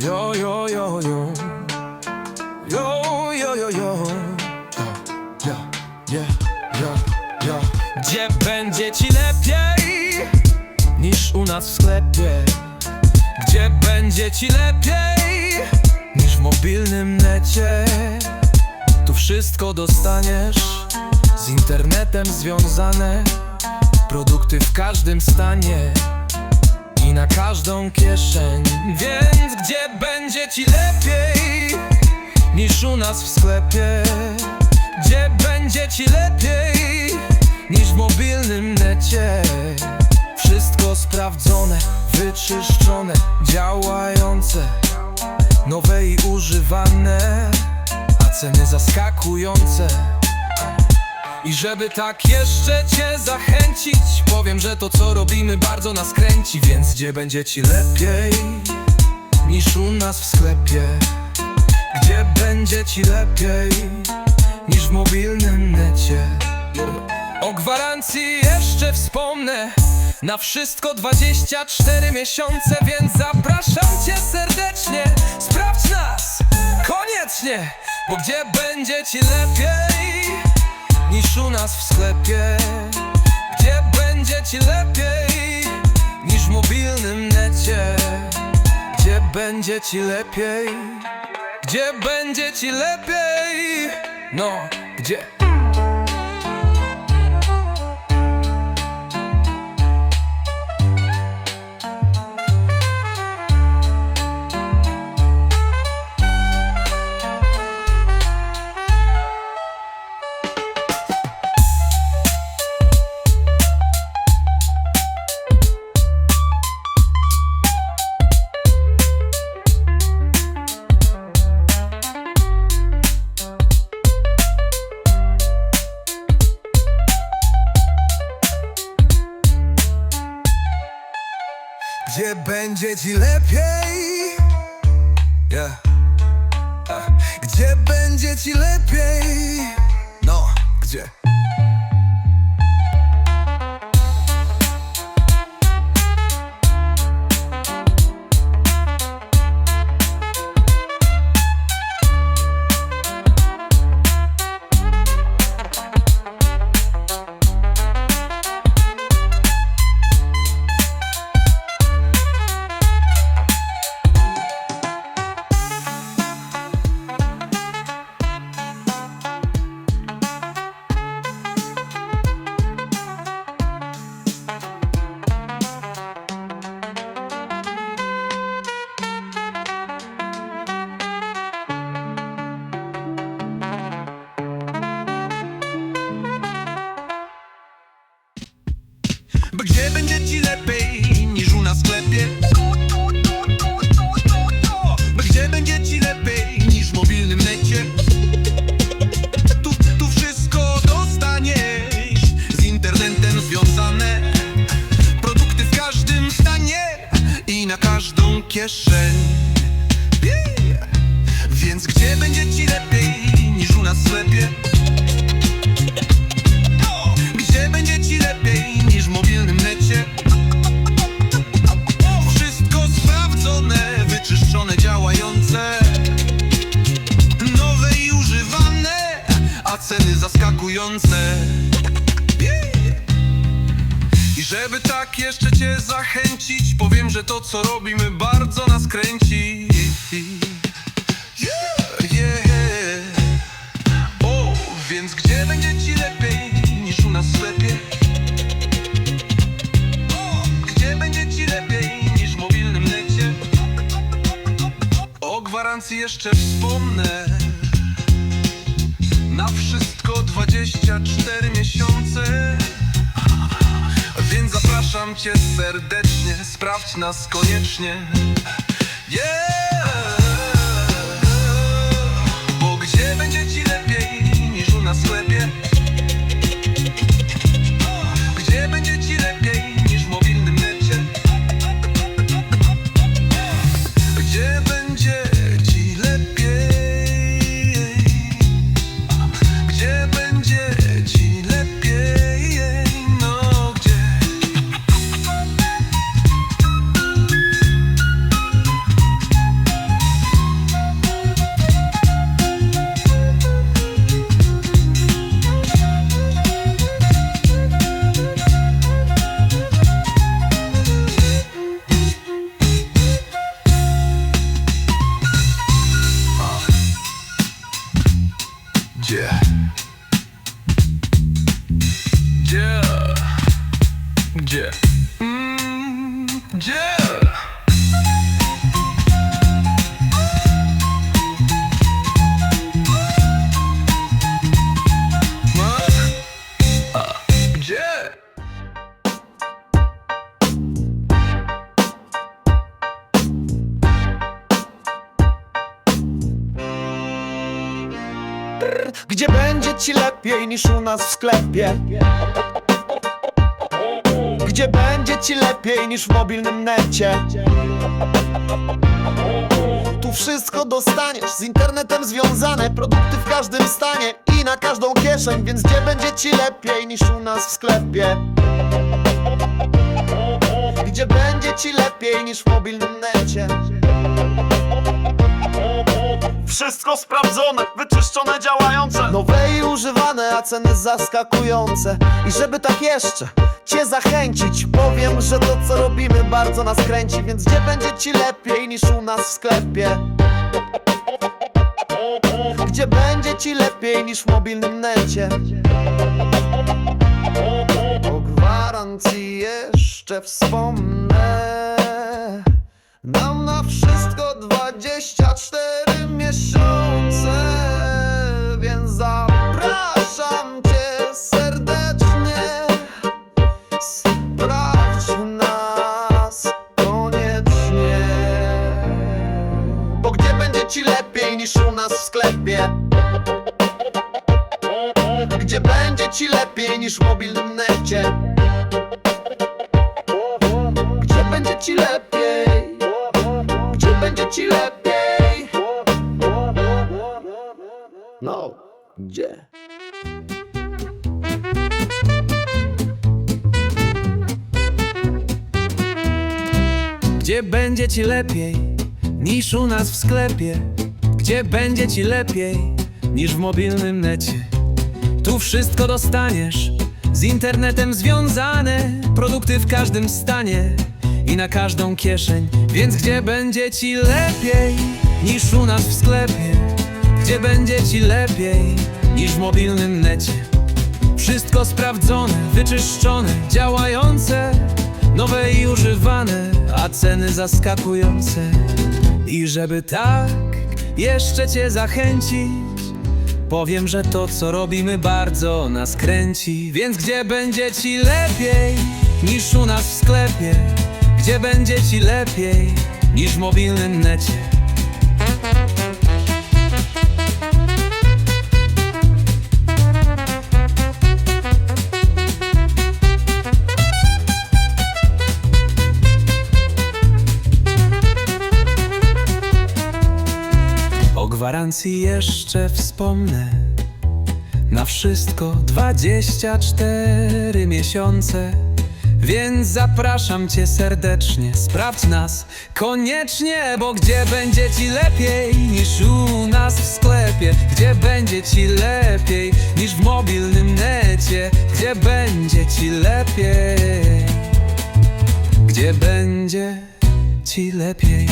Yo, yo, yo, yo. Yo, yo, yo, yo. Yo, yo, yo, yo. Gdzie będzie ci lepiej niż u nas w sklepie? Gdzie będzie ci lepiej niż w mobilnym necie? Tu wszystko dostaniesz z internetem związane. Produkty w każdym stanie na każdą kieszeń. Więc gdzie będzie ci lepiej niż u nas w sklepie? Gdzie będzie ci lepiej niż w mobilnym necie? Wszystko sprawdzone, wyczyszczone, działające, nowe i używane, a ceny zaskakujące. I żeby tak jeszcze cię zachęcić Powiem, że to co robimy bardzo nas kręci. Więc gdzie będzie ci lepiej Niż u nas w sklepie? Gdzie będzie ci lepiej Niż w mobilnym necie? O gwarancji jeszcze wspomnę. Na wszystko 24 miesiące Więc zapraszam cię serdecznie. Sprawdź nas koniecznie Bo gdzie będzie ci lepiej niż u nas w sklepie. Gdzie będzie ci lepiej niż w mobilnym necie? Gdzie będzie ci lepiej? Gdzie będzie ci lepiej? No, gdzie? Będzie ci lepiej? Yeah. Ah. Gdzie będzie ci lepiej? No, gdzie? Będzie ci lepiej niż u nas w sklepie? Gdzie będzie ci lepiej niż w mobilnym necie? Tu, tu wszystko dostaniesz z internetem związane Produkty w każdym stanie i na każdą kieszeń cię zachęcić Powiem, że to co robimy bardzo nas kręci Yeah. O, więc gdzie będzie ci lepiej niż u nas w sklepie? Gdzie będzie ci lepiej niż w mobilnym necie? O gwarancji jeszcze wspomnę Na wszystko 24 miesiące Więc zapraszam cię serdecznie Sprawdź nas koniecznie Yeah! Gdzie? Gdzie? Gdzie będzie ci lepiej niż u nas w sklepie? Gdzie będzie ci lepiej niż w mobilnym necie. Tu wszystko dostaniesz z internetem związane Produkty w każdym stanie i na każdą kieszeń Więc gdzie będzie ci lepiej niż u nas w sklepie? Gdzie będzie ci lepiej niż w mobilnym necie? Wszystko sprawdzone, wyczyszczone, działające. Nowe i używane, a ceny zaskakujące. I żeby tak jeszcze Cię zachęcić. Powiem, że to co robimy bardzo nas kręci Więc gdzie będzie Ci lepiej niż u nas w sklepie? Gdzie będzie Ci lepiej niż w mobilnym necie? O gwarancji jeszcze wspomnę. Nam na wszystko 24 miesiące necie? Gdzie będzie Ci lepiej? Gdzie będzie Ci lepiej? No, gdzie? Gdzie będzie ci lepiej niż u nas w sklepie? Gdzie będzie ci lepiej niż w mobilnym necie? Tu wszystko dostaniesz z internetem związane, produkty w każdym stanie i na każdą kieszeń. Więc gdzie będzie ci lepiej niż u nas w sklepie? Gdzie będzie ci lepiej niż w mobilnym necie? Wszystko sprawdzone, wyczyszczone, działające, nowe i używane, a ceny zaskakujące. I żeby tak jeszcze cię zachęcić, powiem, że to co robimy bardzo nas kręci. Więc gdzie będzie ci lepiej niż u nas w sklepie? Gdzie będzie ci lepiej niż w mobilnym necie? Gwarancji jeszcze wspomnę. Na wszystko 24 miesiące Więc zapraszam cię serdecznie. Sprawdź nas koniecznie Bo gdzie będzie ci lepiej niż u nas w sklepie? Gdzie będzie ci lepiej niż w mobilnym necie? Gdzie będzie ci lepiej? Gdzie będzie ci lepiej